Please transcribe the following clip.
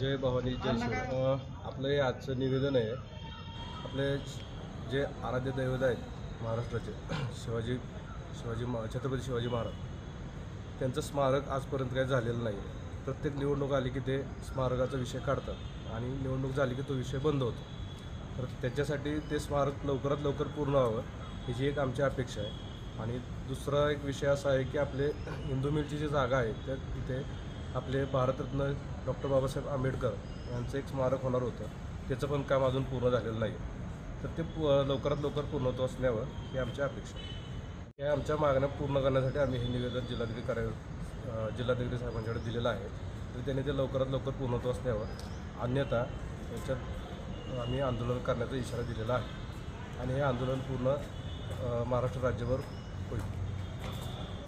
जय भवानी जय शिव. आपलं हे आजचं निवेदन आहे आपले जे आराध्य दैवत आहेत महाराष्ट्राचे शिवाजी शिवाजी महा छत्रपती शिवाजी महाराज त्यांचं स्मारक आजपर्यंत काही झालेलं नाही प्रत्येक निवडणूक आली की ते स्मारकाचा विषय काढतात आणि निवडणूक झाली की तो विषय बंद होतो. तर त्याच्यासाठी ते स्मारक लवकरात लवकर पूर्ण व्हावं ह्याची एक आमची अपेक्षा आहे. आणि दुसरा एक विषय असा आहे की आपले हिंदू मिलची जी जागा आहे त्या तिथे आपले भारतरत्न डॉक्टर बाबासाहेब आंबेडकर यांचं एक स्मारक होणार होतं. त्याचं पण काम अजून पूर्ण झालेलं नाही तर ते पु लवकरात लवकर पूर्ण होत असण्यावर ही आमची अपेक्षा आहे. या आमच्या मागण्या पूर्ण करण्यासाठी आम्ही हे निवेदन जिल्हाधिकारी कार्य जिल्हाधिकारी साहेबांच्याकडे दिलेलं आहे. तर त्यांनी ते लवकरात लवकर पूर्ण होत असण्यावर अन्यथा याच्यात आम्ही आंदोलन करण्याचा इशारा दिलेला आहे. आणि हे आंदोलन पूर्ण महाराष्ट्र राज्यभर